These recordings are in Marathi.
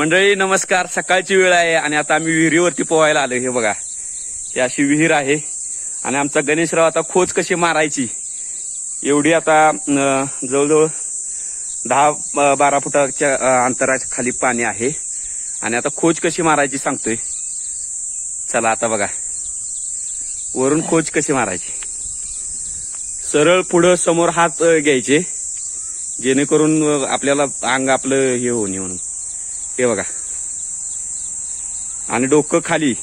मंडळी नमस्कार. सकाळची वेळ आहे आणि आता आम्ही विहिरीवरती पोहायला आलो हे बघा. ही अशी विहीर आहे. आणि आमचा गणेशराव आता खोच कशी मारायची एवढी आता जवळजवळ दहा बारा फुटाच्या अंतराच्या खाली पाणी आहे. आणि आता खोच कशी मारायची सांगतोय. चला आता बघा. वरून खोच कशी मारायची. सरळ पुढं समोर हात घ्यायचे. जेणेकरून आपल्याला अंग आपलं हे होणे म्हणून. हे बघा. आणि डोकं खाली.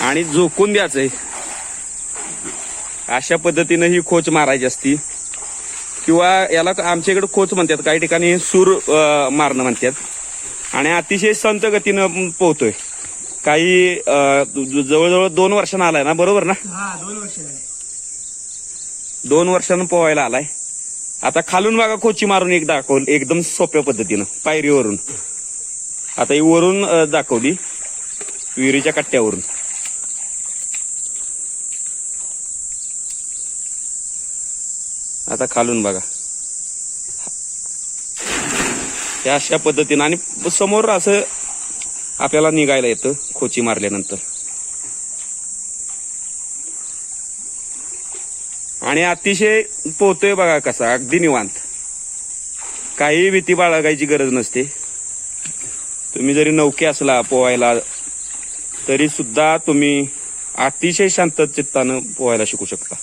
आणि झोकून द्यायचंय. अशा पद्धतीनं ही खोच मारायची असती. किंवा याला आमच्या इकडे खोच म्हणतात. काही ठिकाणी सूर मारणं म्हणतात. आणि अतिशय संत गतीनं पोहतोय. काही जवळजवळ दोन वर्षांना आलाय ना? बरोबर ना? हा दोन वर्षानं पोहायला आलाय. आता खालून बघा खोची मारून एक दाखवली एकदम सोप्या पद्धतीनं पायरीवरून. आता ही वरून दाखवली विहिरीच्या कट्ट्यावरून. आता खालून बघा. या अशा पद्धतीनं आणि समोर असं आपल्याला निघायला येतं खोची मारल्यानंतर. आणि अतिशय पोहतोय बघा कसा अगदी निवांत. काही भीती बाळगायची गरज नसते. तुम्ही जरी नौके असला पोहायला तरी सुद्धा तुम्ही अतिशय शांत चित्तानं पोहायला शिकू शकता.